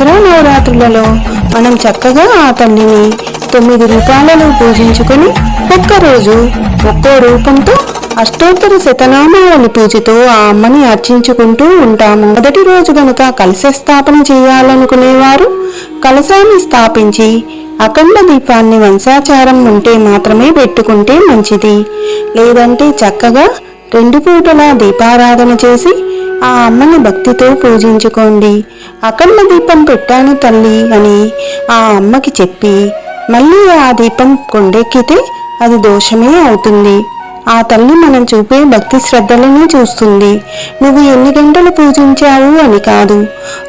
దసరా నవరాత్రులలో మనం చక్కగా ఆ తల్లిని తొమ్మిది రూపాలలో పూజించుకొని ఒక్కరోజు ఒక్కో రూపంతో అష్టోత్తర శతనామావళి పూజతో ఆ అమ్మని అర్చించుకుంటూ ఉంటాము. మొదటి రోజు గనుక కలశ స్థాపన చేయాలనుకునేవారు కలశాన్ని స్థాపించి అఖండ దీపాన్ని వంశాచారం ఉంటే మాత్రమే పెట్టుకుంటే మంచిది. లేదంటే చక్కగా రెండు పూటలా దీపారాధన చేసి ఆ అమ్మని భక్తితో పూజించుకోండి. అఖండ దీపం పెట్టాను తల్లి అని ఆ అమ్మకి చెప్పి మళ్ళీ ఆ దీపం కొండెక్కితే అది దోషమే అవుతుంది. ఆ తల్లి మనం చూపే భక్తి శ్రద్ధలని చూస్తుంది. నువ్వు ఎన్ని గంటలు పూజించావు అని కాదు.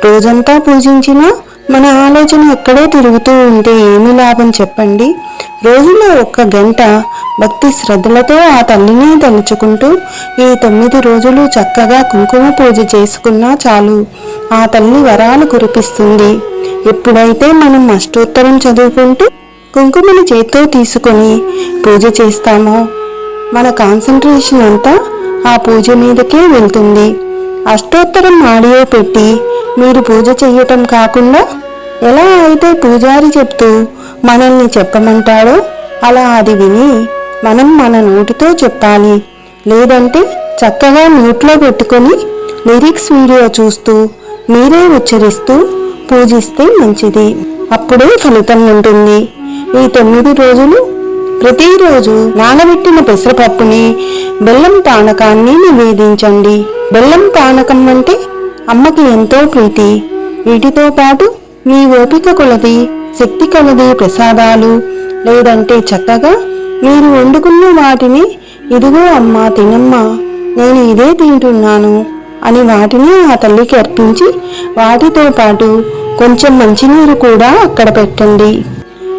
రోజంతా పూజించినా మన ఆలోచన ఎక్కడో తిరుగుతూ ఉంటే ఏమి లాభం చెప్పండి? రోజులో ఒక్క గంట భక్తి శ్రద్ధలతో ఆ తల్లిని తలుచుకుంటూ ఈ తొమ్మిది రోజులు చక్కగా కుంకుమ పూజ చేసుకున్నా చాలు. ఆ తల్లి వరాలు కురిపిస్తుంది. ఎప్పుడైతే మనం అష్టోత్తరం చదువుకుంటూ కుంకుమని చేత్తో తీసుకొని పూజ చేస్తామో మన కాన్సన్ట్రేషన్ అంతా ఆ పూజ మీదకే వెళ్తుంది. అష్టోత్తరం ఆడియో పెట్టి మీరు పూజ చెయ్యటం కాకుండా ఎలా అయితే పూజారి చెప్తూ మనల్ని చెప్పమంటాడో అలా అది విని మనం మన నోటితో చెప్పాలి. లేదంటే చక్కగా నోట్లో పెట్టుకొని లిరిక్స్ వీడియో చూస్తూ మీరే ఉచ్చరిస్తూ పూజిస్తే మంచిది. అప్పుడే ఫలితం ఉంటుంది. ఈ తొమ్మిది రోజులు ప్రతిరోజు నానబెట్టిన పెసరపప్పుని బెల్లం పానకాన్ని నివేదించండి. బెల్లం పానకం అంటే అమ్మకి ఎంతో ప్రీతి. వీటితో పాటు మీ ఓపిక కొలది శక్తి కొలది ప్రసాదాలు లేదంటే చక్కగా మీరు వండుకున్న వాటిని ఇదిగో అమ్మా తినమ్మా నేను ఇదే తింటున్నాను అని వాటిని ఆ తల్లికి అర్పించి వాటితో పాటు కొంచెం మంచినీరు కూడా అక్కడ పెట్టండి.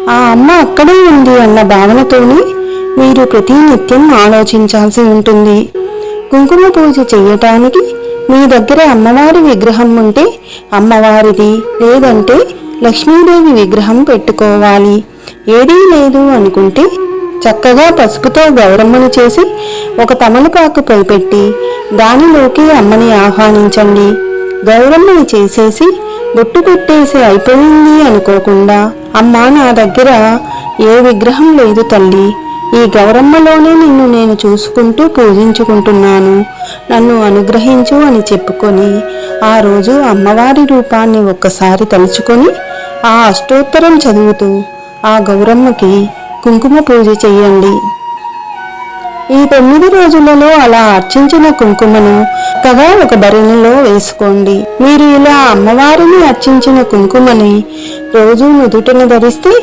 ఆ అమ్మ అక్కడే ఉంది అన్న భావనతోనే మీరు ప్రతి నిత్యం ఆలోచించాల్సి ఉంటుంది. కుంకుమ పూజ చేయటానికి మీ దగ్గర అమ్మవారి విగ్రహం ఉంటే అమ్మవారిది లేదంటే లక్ష్మీదేవి విగ్రహం పెట్టుకోవాలి. ఏదీ లేదు అనుకుంటే చక్కగా పసుపుతో గౌరమ్మను చేసి ఒక తమలపాకు పైపెట్టి దానిలోకి అమ్మని ఆహ్వానించండి. గౌరమ్మని చేసేసి బొట్టు పెట్టేసి అయిపోయింది అనుకోకుండా అమ్మా నా దగ్గర ఏ విగ్రహం లేదు తల్లి. ఈ గౌరమ్మలోనే నిన్ను నేను చూసుకుంటూ పూజించుకుంటున్నాను. నన్ను అనుగ్రహించు అని చెప్పుకొని ఆ రోజు అమ్మవారి రూపాన్ని ఒక్కసారి తలుచుకొని ఆ అష్టోత్తరం చదువుతూ ఆ గౌరమ్మకి కుంకుమ పూజ చెయ్యండి. ఈ తొమ్మిది రోజులలో అలా అర్చించిన కుంకుమను చక్కగా ఒక భరణిలో వేసుకోండి. మీరు ఇలా అమ్మవారిని అర్చించిన కుంకుమని రోజు నుదుటిన ధరిస్తే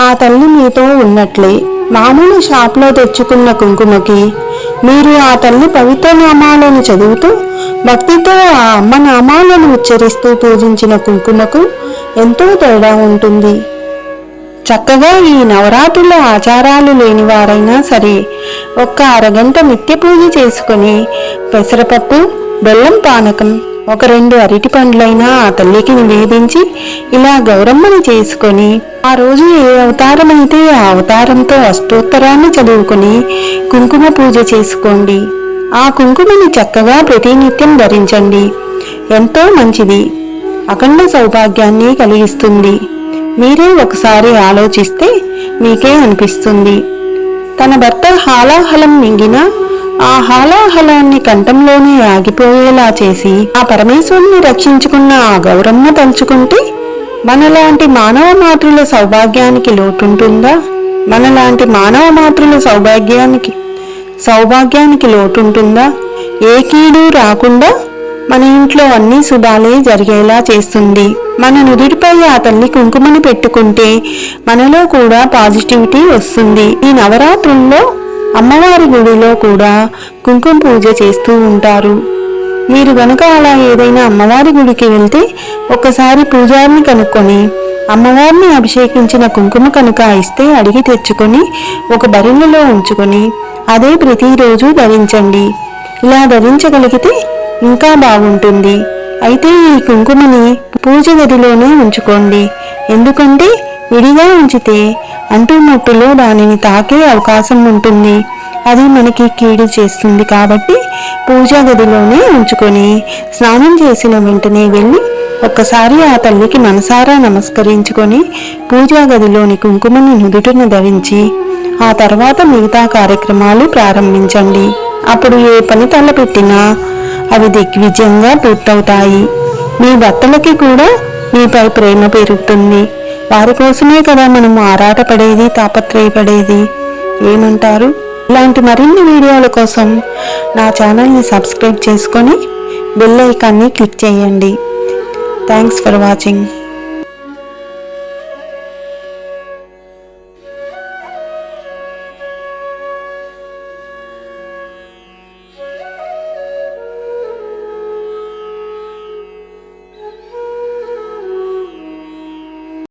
ఆ తల్లి మీతో ఉన్నట్లే. మామూలు షాప్లో తెచ్చుకున్న కుంకుమకి మీరు ఆ తల్లి పవిత్ర నామాలను చదువుతూ భక్తితో ఆ అమ్మ నామాలను ఉచ్చరిస్తూ పూజించిన కుంకుమకు ఎంతో తేడా ఉంటుంది. చక్కగా ఈ నవరాత్రుల ఆచారాలు లేని వారైనా సరే ఒక్క అరగంట నిత్య పూజ చేసుకుని పెసరపప్పు బెల్లం పానకం ఒక రెండు అరటి పండ్లైనా ఆ తల్లికి నివేదించి ఇలా గౌరమ్మని చేసుకొని ఆ రోజు ఏ అవతారమైతే ఆ అవతారంతో అష్టోత్తరాన్ని చదువుకొని కుంకుమ పూజ చేసుకోండి. ఆ కుంకుమని చక్కగా ప్రతినిత్యం ధరించండి. ఎంతో మంచిది. అఖండ సౌభాగ్యాన్ని కలిగిస్తుంది. మీరే ఒకసారి ఆలోచిస్తే మీకే అనిపిస్తుంది. తన భర్త హాలాహలం మింగిన ఆ హాలాహలాన్ని కంఠంలోనే ఆగిపోయేలా చేసి ఆ పరమేశ్వరుని రక్షించుకున్న ఆ గౌరమ్మ తలుచుకుంటే మనలాంటి మానవ మాతృల సౌభాగ్యానికి లోటుంటుందా? మనలాంటి మానవ మాతృల సౌభాగ్యానికి సౌభాగ్యానికి లోటుంటుందా? ఏ కీడు రాకుండా మన ఇంట్లో అన్ని శుభాలే జరిగేలా చేస్తుంది. మన నుదుటిపై ఆ తల్లి కుంకుమని పెట్టుకుంటే మనలో కూడా పాజిటివిటీ వస్తుంది. ఈ నవరాత్రుల్లో అమ్మవారి గుడిలో కూడా కుంకుమ పూజ చేస్తూ ఉంటారు. మీరు గనుక అలా ఏదైనా అమ్మవారి గుడికి వెళ్తే ఒకసారి పూజారిని కనుక్కొని అమ్మవారిని అభిషేకించిన కుంకుమ కనుక ఇస్తే అడిగి తెచ్చుకొని ఒక బరిణలో ఉంచుకొని అదే ప్రతిరోజు ధరించండి. ఇలా ధరించగలిగితే ఇంకా బాగుంటుంది. అయితే ఈ కుంకుమని పూజ గదిలోనే ఉంచుకోండి. ఎందుకంటే విడిగా ఉంచితే అంటుమట్టులో దానిని తాకే అవకాశం ఉంటుంది. అది మనకి కీడు చేస్తుంది కాబట్టి పూజా గదిలోనే ఉంచుకొని స్నానం చేసిన వెంటనే వెళ్ళి ఒక్కసారి ఆ తల్లికి మనసారా నమస్కరించుకొని పూజా గదిలోని కుంకుమని నుదుటిని ధరించి ఆ తర్వాత మిగతా కార్యక్రమాలు ప్రారంభించండి. అప్పుడు ఏ పని తలపెట్టినా అవి దిగ్విజయంగా పూర్తవుతాయి. మీ భర్తలకి కూడా మీపై ప్రేమ పెరుగుతుంది. వారి కోసమే కదా మనము ఆరాటపడేది తాపత్రయపడేది. ఏమంటారు? ఇలాంటి మరిన్ని వీడియోల కోసం నా ఛానల్ని సబ్స్క్రైబ్ చేసుకొని బెల్ ఐకాన్ని క్లిక్ చేయండి. Thanks for watching.